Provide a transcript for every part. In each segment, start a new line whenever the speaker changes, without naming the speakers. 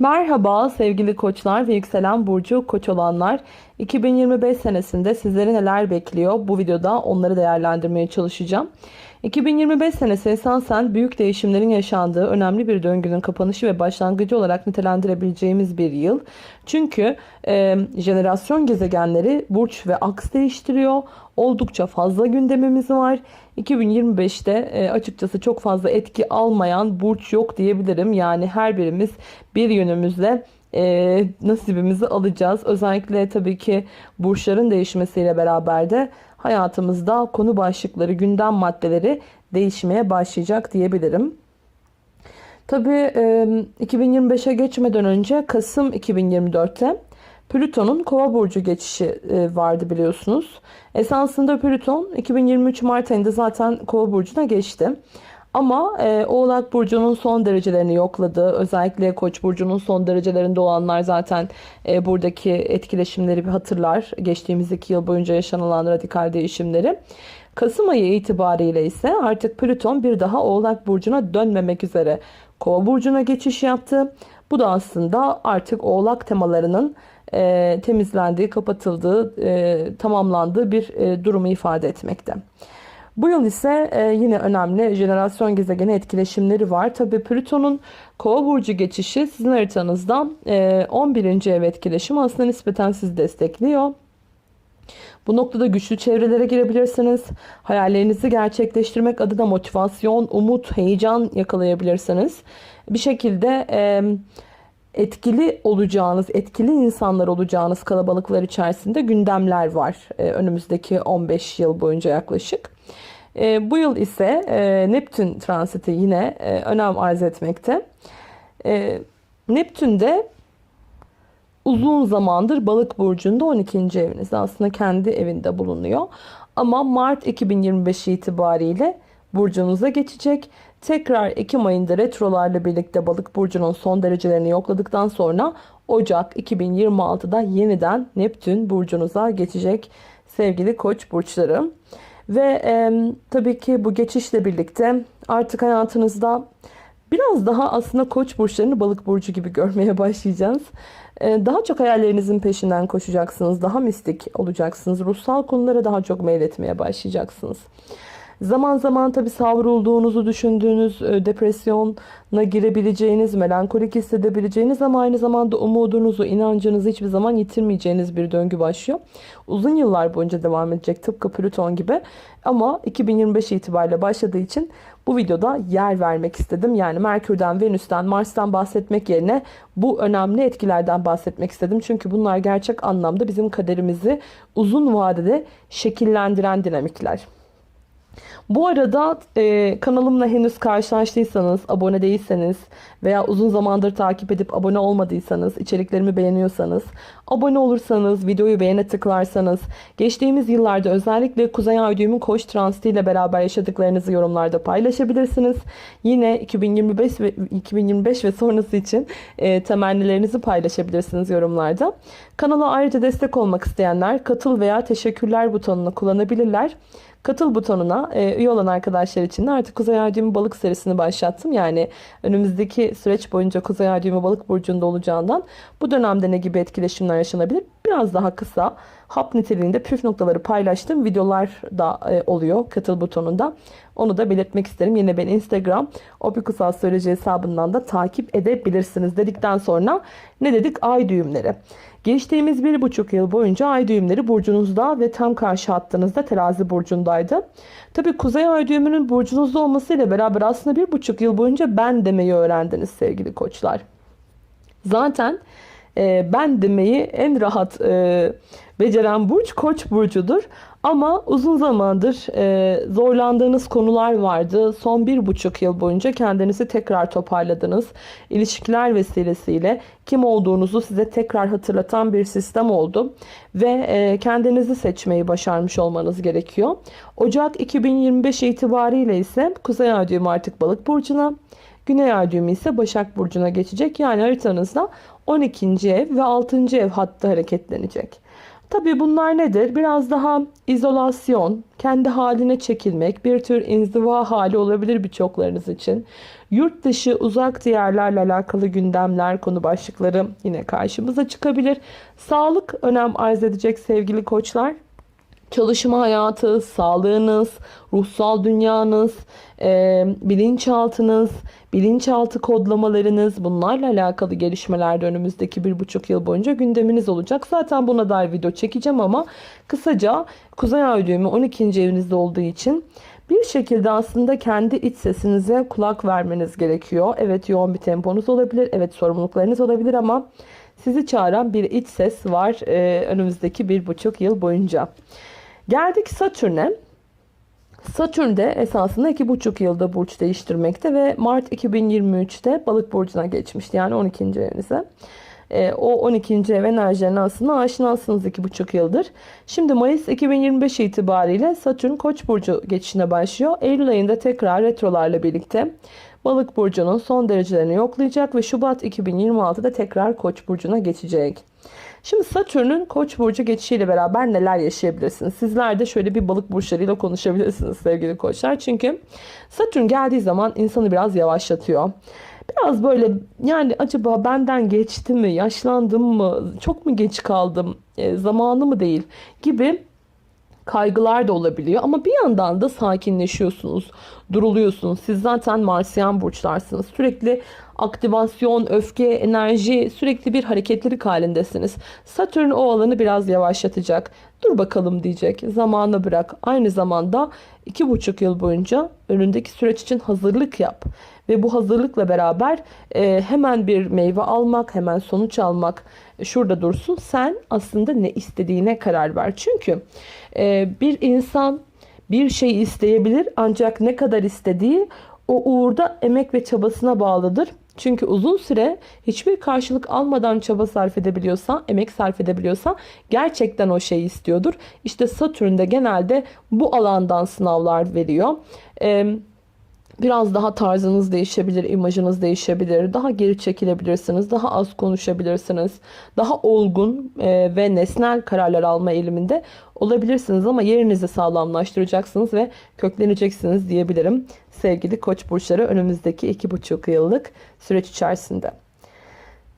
Merhaba sevgili koçlar ve yükselen burcu koç olanlar. 2025 senesinde sizleri neler bekliyor? Bu videoda onları değerlendirmeye çalışacağım. 2025 senesi esasen büyük değişimlerin yaşandığı önemli bir döngünün kapanışı ve başlangıcı olarak nitelendirebileceğimiz bir yıl. Çünkü e, jenerasyon gezegenleri burç ve aks değiştiriyor. Oldukça fazla gündemimiz var. 2025'te e, açıkçası çok fazla etki almayan burç yok diyebilirim. Yani her birimiz bir yönümüzle e, nasibimizi alacağız. Özellikle tabii ki burçların değişmesiyle beraber de hayatımızda konu başlıkları, gündem maddeleri değişmeye başlayacak diyebilirim. Tabii e, 2025'e geçmeden önce Kasım 2024'te Plüton'un Kova burcu geçişi vardı biliyorsunuz. Esasında Plüton 2023 Mart ayında zaten Kova burcuna geçti. Ama e, Oğlak Burcu'nun son derecelerini yokladı. Özellikle Koç Burcu'nun son derecelerinde olanlar zaten e, buradaki etkileşimleri bir hatırlar. Geçtiğimiz iki yıl boyunca yaşanılan radikal değişimleri. Kasım ayı itibariyle ise artık Plüton bir daha Oğlak Burcu'na dönmemek üzere Kova Burcu'na geçiş yaptı. Bu da aslında artık Oğlak temalarının e, temizlendiği, kapatıldığı, e, tamamlandığı bir e, durumu ifade etmekte. Bu yıl ise e, yine önemli jenerasyon gezegeni etkileşimleri var. Tabi Plüton'un Kova burcu geçişi sizin haritanızda e, 11. ev etkileşimi aslında nispeten sizi destekliyor. Bu noktada güçlü çevrelere girebilirsiniz. Hayallerinizi gerçekleştirmek adına motivasyon, umut, heyecan yakalayabilirsiniz. Bir şekilde e, etkili olacağınız, etkili insanlar olacağınız kalabalıklar içerisinde gündemler var. E, önümüzdeki 15 yıl boyunca yaklaşık. E, bu yıl ise e, Neptün transiti yine e, önem arz etmekte. E, Neptün de uzun zamandır balık burcunda 12. evinizde aslında kendi evinde bulunuyor. Ama Mart 2025 itibariyle burcunuza geçecek. Tekrar Ekim ayında retrolarla birlikte balık burcunun son derecelerini yokladıktan sonra Ocak 2026'da yeniden Neptün burcunuza geçecek sevgili koç burçları. Ve e, tabii ki bu geçişle birlikte artık hayatınızda biraz daha aslında koç burçlarını balık burcu gibi görmeye başlayacağız. E, daha çok hayallerinizin peşinden koşacaksınız. Daha mistik olacaksınız. Ruhsal konulara daha çok meyletmeye başlayacaksınız. Zaman zaman tabii savrulduğunuzu düşündüğünüz, e, depresyona girebileceğiniz, melankolik hissedebileceğiniz ama aynı zamanda umudunuzu, inancınızı hiçbir zaman yitirmeyeceğiniz bir döngü başlıyor. Uzun yıllar boyunca devam edecek tıpkı Plüton gibi ama 2025 itibariyle başladığı için bu videoda yer vermek istedim. Yani Merkür'den, Venüs'ten, Mars'tan bahsetmek yerine bu önemli etkilerden bahsetmek istedim. Çünkü bunlar gerçek anlamda bizim kaderimizi uzun vadede şekillendiren dinamikler. Bu arada e, kanalımla henüz karşılaştıysanız, abone değilseniz veya uzun zamandır takip edip abone olmadıysanız, içeriklerimi beğeniyorsanız, abone olursanız, videoyu beğene tıklarsanız, geçtiğimiz yıllarda özellikle Kuzey Ay düğümün koç transitiyle beraber yaşadıklarınızı yorumlarda paylaşabilirsiniz. Yine 2025 ve 2025 ve sonrası için e, temennilerinizi paylaşabilirsiniz yorumlarda. Kanala ayrıca destek olmak isteyenler katıl veya teşekkürler butonunu kullanabilirler. Katıl butonuna e, üye olan arkadaşlar için de artık Kuzey Ay düğümü balık serisini başlattım. Yani önümüzdeki süreç boyunca Kuzey Ay düğümü balık burcunda olacağından bu dönemde ne gibi etkileşimler yaşanabilir? Biraz daha kısa hap niteliğinde püf noktaları paylaştığım videolar da e, oluyor katıl butonunda. Onu da belirtmek isterim. Yine ben Instagram Opikus Astroloji hesabından da takip edebilirsiniz dedikten sonra ne dedik? Ay düğümleri. Geçtiğimiz bir buçuk yıl boyunca ay düğümleri burcunuzda ve tam karşı hattınızda terazi burcundaydı. Tabi kuzey ay düğümünün burcunuzda olmasıyla beraber aslında bir buçuk yıl boyunca ben demeyi öğrendiniz sevgili koçlar. Zaten e, ben demeyi en rahat e, beceren burç koç burcudur. Ama uzun zamandır e, zorlandığınız konular vardı. Son bir buçuk yıl boyunca kendinizi tekrar toparladınız. İlişkiler vesilesiyle kim olduğunuzu size tekrar hatırlatan bir sistem oldu. Ve e, kendinizi seçmeyi başarmış olmanız gerekiyor. Ocak 2025 itibariyle ise Kuzey Ay artık balık burcuna. Güney ay ise Başak Burcu'na geçecek. Yani haritanızda 12. ev ve 6. ev hattı hareketlenecek. Tabii bunlar nedir? Biraz daha izolasyon, kendi haline çekilmek, bir tür inziva hali olabilir birçoklarınız için. Yurt dışı, uzak diyarlarla alakalı gündemler, konu başlıkları yine karşımıza çıkabilir. Sağlık önem arz edecek sevgili koçlar çalışma hayatı, sağlığınız, ruhsal dünyanız, e, bilinçaltınız, bilinçaltı kodlamalarınız bunlarla alakalı gelişmeler de önümüzdeki bir buçuk yıl boyunca gündeminiz olacak. Zaten buna dair video çekeceğim ama kısaca Kuzey Ay düğümü 12. evinizde olduğu için bir şekilde aslında kendi iç sesinize kulak vermeniz gerekiyor. Evet yoğun bir temponuz olabilir, evet sorumluluklarınız olabilir ama sizi çağıran bir iç ses var e, önümüzdeki bir buçuk yıl boyunca. Geldik Satürn'e. Satürn de esasında iki buçuk yılda burç değiştirmekte ve Mart 2023'te balık burcuna geçmişti. Yani 12. evinize. E, o 12. ev enerjilerine aslında aşinasınız iki buçuk yıldır. Şimdi Mayıs 2025 itibariyle Satürn Koç burcu geçişine başlıyor. Eylül ayında tekrar retrolarla birlikte Balık burcunun son derecelerini yoklayacak ve Şubat 2026'da tekrar Koç burcuna geçecek. Şimdi Satürn'ün Koç burcu geçişiyle beraber neler yaşayabilirsiniz? Sizler de şöyle bir balık burçlarıyla konuşabilirsiniz sevgili koçlar. Çünkü Satürn geldiği zaman insanı biraz yavaşlatıyor. Biraz böyle yani acaba benden geçti mi, yaşlandım mı, çok mu geç kaldım, e, zamanı mı değil gibi kaygılar da olabiliyor. Ama bir yandan da sakinleşiyorsunuz, duruluyorsunuz. Siz zaten Marsiyen burçlarsınız. Sürekli aktivasyon, öfke, enerji, sürekli bir hareketlilik halindesiniz. Satürn o alanı biraz yavaşlatacak. Dur bakalım diyecek. Zamanı bırak. Aynı zamanda iki buçuk yıl boyunca önündeki süreç için hazırlık yap. Ve bu hazırlıkla beraber e, hemen bir meyve almak, hemen sonuç almak şurada dursun. Sen aslında ne istediğine karar ver. Çünkü e, bir insan bir şeyi isteyebilir ancak ne kadar istediği o uğurda emek ve çabasına bağlıdır. Çünkü uzun süre hiçbir karşılık almadan çaba sarf edebiliyorsa, emek sarf edebiliyorsa gerçekten o şeyi istiyordur. İşte Satürn'de genelde bu alandan sınavlar veriyor. Ee, Biraz daha tarzınız değişebilir, imajınız değişebilir. Daha geri çekilebilirsiniz, daha az konuşabilirsiniz. Daha olgun e, ve nesnel kararlar alma eğiliminde olabilirsiniz ama yerinizi sağlamlaştıracaksınız ve kökleneceksiniz diyebilirim. Sevgili Koç burçları önümüzdeki iki buçuk yıllık süreç içerisinde.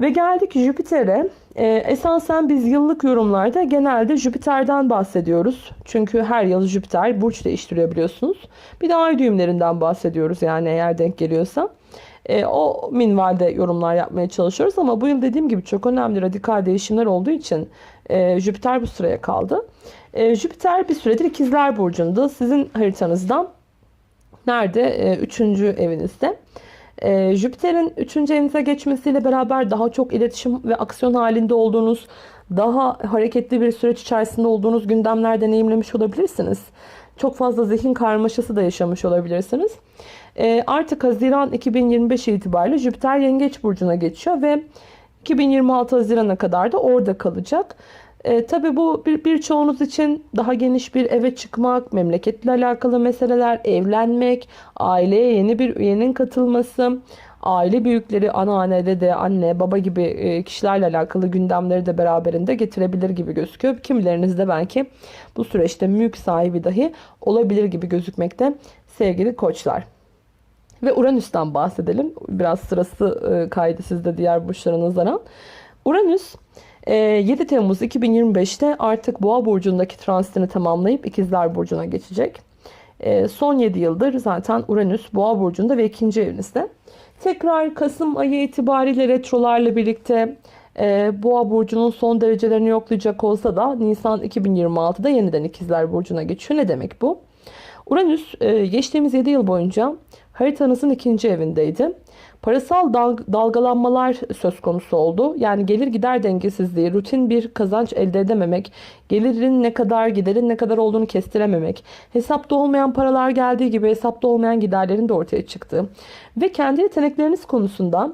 Ve geldik Jüpiter'e. Ee, esasen biz yıllık yorumlarda genelde Jüpiter'den bahsediyoruz. Çünkü her yıl Jüpiter burç değiştiriyor biliyorsunuz. Bir de ay düğümlerinden bahsediyoruz yani eğer denk geliyorsa. Ee, o minvalde yorumlar yapmaya çalışıyoruz ama bu yıl dediğim gibi çok önemli radikal değişimler olduğu için e, Jüpiter bu sıraya kaldı. E, Jüpiter bir süredir ikizler burcunda sizin haritanızdan nerede? E, üçüncü evinizde. Ee, Jüpiter'in 3. evinize geçmesiyle beraber daha çok iletişim ve aksiyon halinde olduğunuz, daha hareketli bir süreç içerisinde olduğunuz gündemler deneyimlemiş olabilirsiniz. Çok fazla zihin karmaşası da yaşamış olabilirsiniz. Ee, artık Haziran 2025 itibariyle Jüpiter Yengeç Burcu'na geçiyor ve 2026 Haziran'a kadar da orada kalacak. E, tabii bu bir birçoğunuz için daha geniş bir eve çıkmak, memleketle alakalı meseleler, evlenmek, aileye yeni bir üyenin katılması, aile büyükleri, anneanne, dede, anne, baba gibi e, kişilerle alakalı gündemleri de beraberinde getirebilir gibi gözüküyor. Kimileriniz de belki bu süreçte mülk sahibi dahi olabilir gibi gözükmekte sevgili koçlar. Ve Uranüs'ten bahsedelim. Biraz sırası e, kaydı sizde diğer burçlara nazaran. Uranüs 7 ee, Temmuz 2025'te artık Boğa burcundaki transitini tamamlayıp İkizler burcuna geçecek. Ee, son 7 yıldır zaten Uranüs Boğa burcunda ve ikinci evinizde. Tekrar Kasım ayı itibariyle retrolarla birlikte e, Boğa burcunun son derecelerini yoklayacak olsa da Nisan 2026'da yeniden İkizler burcuna geçiyor. Ne demek bu? Uranüs e, geçtiğimiz 7 yıl boyunca haritanızın ikinci evindeydi. Parasal dalgalanmalar söz konusu oldu. Yani gelir gider dengesizliği, rutin bir kazanç elde edememek, gelirin ne kadar giderin ne kadar olduğunu kestirememek, hesapta olmayan paralar geldiği gibi hesapta olmayan giderlerin de ortaya çıktığı ve kendi yetenekleriniz konusunda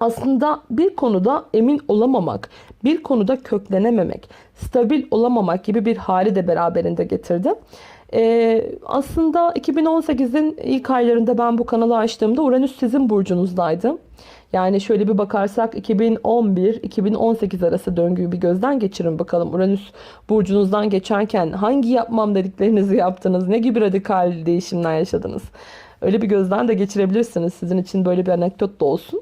aslında bir konuda emin olamamak, bir konuda köklenememek, stabil olamamak gibi bir hali de beraberinde getirdi. Ee, aslında 2018'in ilk aylarında ben bu kanalı açtığımda Uranüs sizin burcunuzdaydı. Yani şöyle bir bakarsak 2011-2018 arası döngüyü bir gözden geçirin bakalım. Uranüs burcunuzdan geçerken hangi yapmam dediklerinizi yaptınız? Ne gibi radikal değişimler yaşadınız? Öyle bir gözden de geçirebilirsiniz. Sizin için böyle bir anekdot da olsun.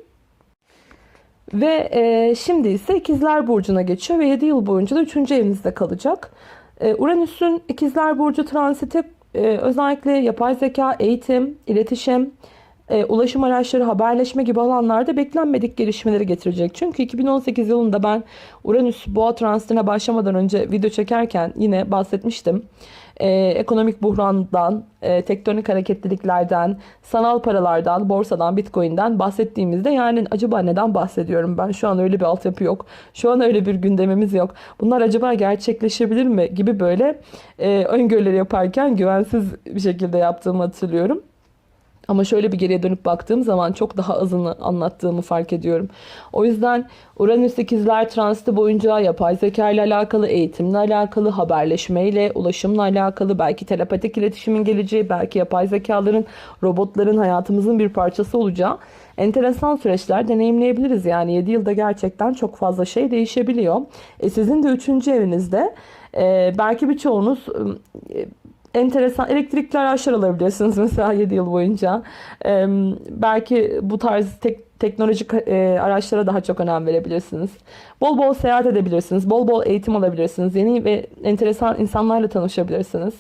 Ve e, şimdi ise ikizler burcuna geçiyor ve 7 yıl boyunca da 3. evinizde kalacak. E, Uranüs'ün ikizler burcu transiti e, özellikle yapay zeka, eğitim, iletişim, e, ulaşım araçları, haberleşme gibi alanlarda beklenmedik gelişmeleri getirecek. Çünkü 2018 yılında ben Uranüs boğa transitine başlamadan önce video çekerken yine bahsetmiştim. E, ekonomik buhrandan, e, tektonik hareketliliklerden, sanal paralardan, borsadan, bitcoin'den bahsettiğimizde yani acaba neden bahsediyorum ben? Şu an öyle bir altyapı yok. Şu an öyle bir gündemimiz yok. Bunlar acaba gerçekleşebilir mi gibi böyle e, öngörüleri yaparken güvensiz bir şekilde yaptığımı hatırlıyorum. Ama şöyle bir geriye dönüp baktığım zaman çok daha azını anlattığımı fark ediyorum. O yüzden Uranüs ikizler transiti boyunca yapay zeka ile alakalı, eğitimle alakalı, haberleşmeyle, ulaşımla alakalı, belki telepatik iletişimin geleceği, belki yapay zekaların, robotların hayatımızın bir parçası olacağı enteresan süreçler deneyimleyebiliriz. Yani 7 yılda gerçekten çok fazla şey değişebiliyor. E sizin de 3. evinizde e, belki birçoğunuz e, enteresan elektrikli araçlar alabilirsiniz mesela 7 yıl boyunca. Ee, belki bu tarz tek, teknolojik e, araçlara daha çok önem verebilirsiniz. Bol bol seyahat edebilirsiniz. Bol bol eğitim alabilirsiniz. Yeni ve enteresan insanlarla tanışabilirsiniz.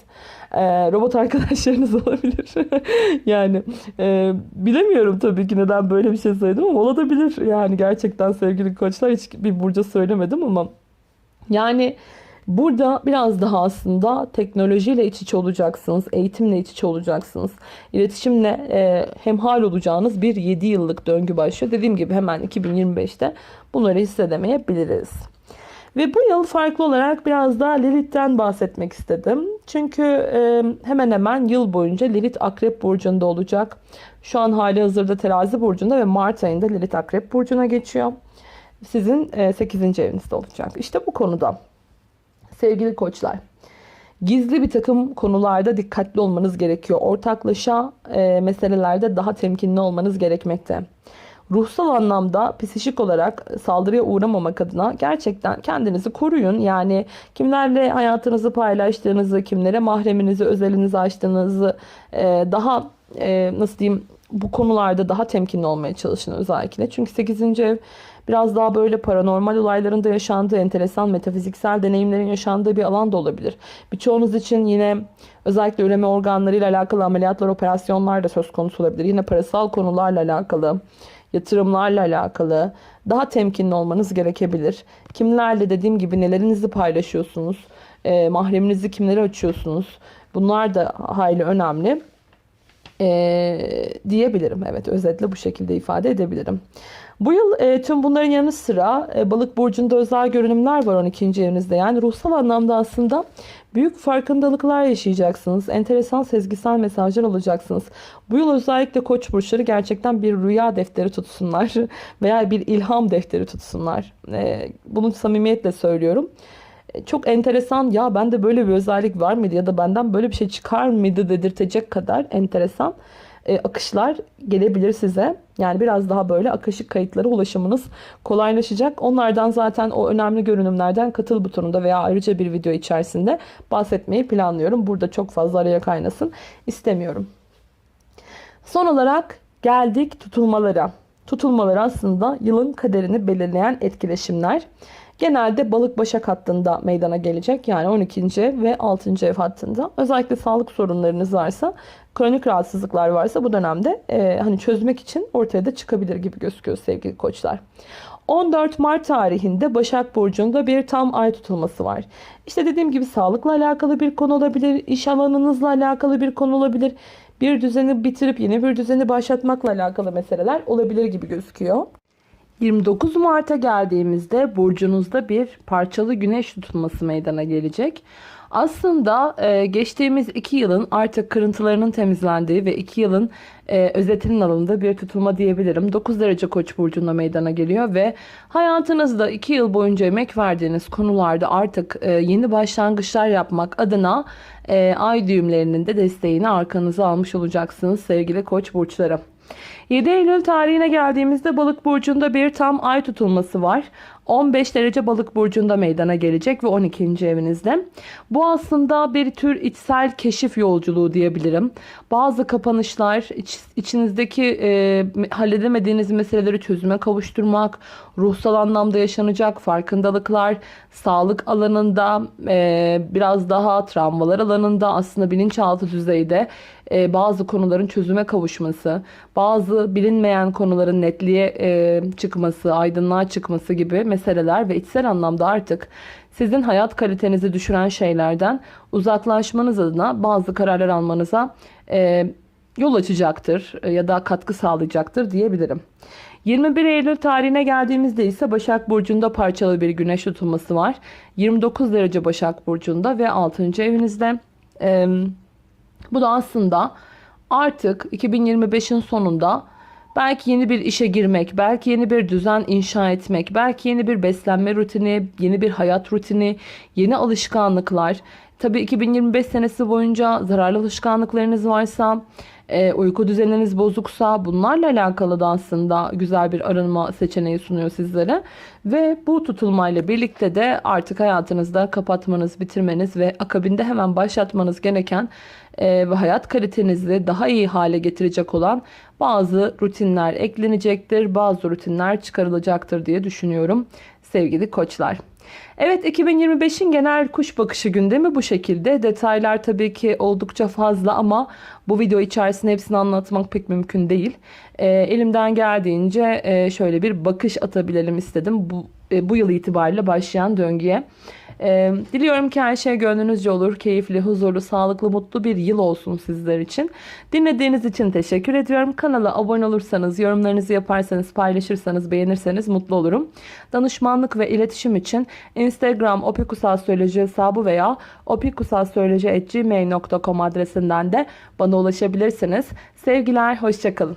Ee, robot arkadaşlarınız olabilir. yani e, bilemiyorum tabii ki neden böyle bir şey söyledim ama olabilir. Yani gerçekten sevgili koçlar hiç bir burca söylemedim ama yani Burada biraz daha aslında teknolojiyle iç içe olacaksınız, eğitimle iç içe olacaksınız. İletişimle e, hemhal olacağınız bir 7 yıllık döngü başlıyor. Dediğim gibi hemen 2025'te bunları hissedemeyebiliriz. Ve bu yıl farklı olarak biraz daha Lilith'ten bahsetmek istedim. Çünkü e, hemen hemen yıl boyunca Lilith Akrep Burcu'nda olacak. Şu an hali hazırda Terazi Burcu'nda ve Mart ayında Lilith Akrep Burcu'na geçiyor. Sizin e, 8. evinizde olacak. İşte bu konuda sevgili koçlar. Gizli bir takım konularda dikkatli olmanız gerekiyor. Ortaklaşa e, meselelerde daha temkinli olmanız gerekmekte. Ruhsal anlamda psikik olarak saldırıya uğramamak adına gerçekten kendinizi koruyun. Yani kimlerle hayatınızı paylaştığınızı, kimlere mahreminizi, özelinizi açtığınızı e, daha e, nasıl diyeyim bu konularda daha temkinli olmaya çalışın özellikle. Çünkü 8. ev biraz daha böyle paranormal olayların da yaşandığı, enteresan metafiziksel deneyimlerin yaşandığı bir alan da olabilir. Birçoğunuz için yine özellikle üreme organlarıyla alakalı ameliyatlar, operasyonlar da söz konusu olabilir. Yine parasal konularla alakalı, yatırımlarla alakalı daha temkinli olmanız gerekebilir. Kimlerle dediğim gibi nelerinizi paylaşıyorsunuz, e, mahreminizi kimlere açıyorsunuz bunlar da hayli önemli e, diyebilirim. Evet özetle bu şekilde ifade edebilirim. Bu yıl e, tüm bunların yanı sıra e, balık burcunda özel görünümler var 12. evinizde. Yani ruhsal anlamda aslında büyük farkındalıklar yaşayacaksınız. Enteresan sezgisel mesajlar alacaksınız. Bu yıl özellikle koç burçları gerçekten bir rüya defteri tutsunlar veya bir ilham defteri tutsunlar. E, bunu samimiyetle söylüyorum çok enteresan ya bende böyle bir özellik var mıydı ya da benden böyle bir şey çıkar mıydı dedirtecek kadar enteresan e, akışlar gelebilir size. Yani biraz daha böyle akışık kayıtlara ulaşımınız kolaylaşacak. Onlardan zaten o önemli görünümlerden katıl butonunda veya ayrıca bir video içerisinde bahsetmeyi planlıyorum. Burada çok fazla araya kaynasın istemiyorum. Son olarak geldik tutulmalara. Tutulmalar aslında yılın kaderini belirleyen etkileşimler. Genelde balık başak hattında meydana gelecek. Yani 12. ve 6. ev hattında. Özellikle sağlık sorunlarınız varsa, kronik rahatsızlıklar varsa bu dönemde e, hani çözmek için ortaya da çıkabilir gibi gözüküyor sevgili koçlar. 14 Mart tarihinde Başak Burcu'nda bir tam ay tutulması var. İşte dediğim gibi sağlıkla alakalı bir konu olabilir, iş alanınızla alakalı bir konu olabilir. Bir düzeni bitirip yeni bir düzeni başlatmakla alakalı meseleler olabilir gibi gözüküyor. 29 Mart'a geldiğimizde burcunuzda bir parçalı güneş tutulması meydana gelecek. Aslında e, geçtiğimiz iki yılın artık kırıntılarının temizlendiği ve iki yılın e, özetinin alındığı bir tutulma diyebilirim. 9 derece koç burcunda meydana geliyor ve hayatınızda iki yıl boyunca emek verdiğiniz konularda artık e, yeni başlangıçlar yapmak adına e, ay düğümlerinin de desteğini arkanıza almış olacaksınız sevgili koç burçları. 7 Eylül tarihine geldiğimizde balık burcunda bir tam ay tutulması var. 15 derece balık burcunda meydana gelecek ve 12. evinizde. Bu aslında bir tür içsel keşif yolculuğu diyebilirim. Bazı kapanışlar, iç, içinizdeki e, halledemediğiniz meseleleri çözüme kavuşturmak, ruhsal anlamda yaşanacak farkındalıklar, sağlık alanında, e, biraz daha travmalar alanında aslında bilinçaltı düzeyde e, bazı konuların çözüme kavuşması, bazı bilinmeyen konuların netliğe e, çıkması, aydınlığa çıkması gibi meseleler ve içsel anlamda artık sizin hayat kalitenizi düşüren şeylerden uzaklaşmanız adına bazı kararlar almanıza e, yol açacaktır e, ya da katkı sağlayacaktır diyebilirim. 21 Eylül tarihine geldiğimizde ise Başak Burcu'nda parçalı bir güneş tutulması var. 29 derece Başak Burcu'nda ve 6. evinizde. Ee, bu da aslında artık 2025'in sonunda belki yeni bir işe girmek, belki yeni bir düzen inşa etmek, belki yeni bir beslenme rutini, yeni bir hayat rutini, yeni alışkanlıklar. Tabii 2025 senesi boyunca zararlı alışkanlıklarınız varsa, e, uyku düzeniniz bozuksa bunlarla alakalı da aslında güzel bir arınma seçeneği sunuyor sizlere. Ve bu tutulmayla birlikte de artık hayatınızda kapatmanız, bitirmeniz ve akabinde hemen başlatmanız gereken ve hayat kalitenizi daha iyi hale getirecek olan bazı rutinler eklenecektir, bazı rutinler çıkarılacaktır diye düşünüyorum sevgili koçlar. Evet 2025'in genel kuş bakışı gündemi bu şekilde. Detaylar tabii ki oldukça fazla ama bu video içerisinde hepsini anlatmak pek mümkün değil. E, elimden geldiğince e, şöyle bir bakış atabilelim istedim bu, e, bu yıl itibariyle başlayan döngüye. Ee, diliyorum ki her şey gönlünüzce olur. Keyifli, huzurlu, sağlıklı, mutlu bir yıl olsun sizler için. Dinlediğiniz için teşekkür ediyorum. Kanala abone olursanız, yorumlarınızı yaparsanız, paylaşırsanız, beğenirseniz mutlu olurum. Danışmanlık ve iletişim için Instagram opikusalsöyleci hesabı veya opikusalsöyleci.gmail.com adresinden de bana ulaşabilirsiniz. Sevgiler, hoşçakalın.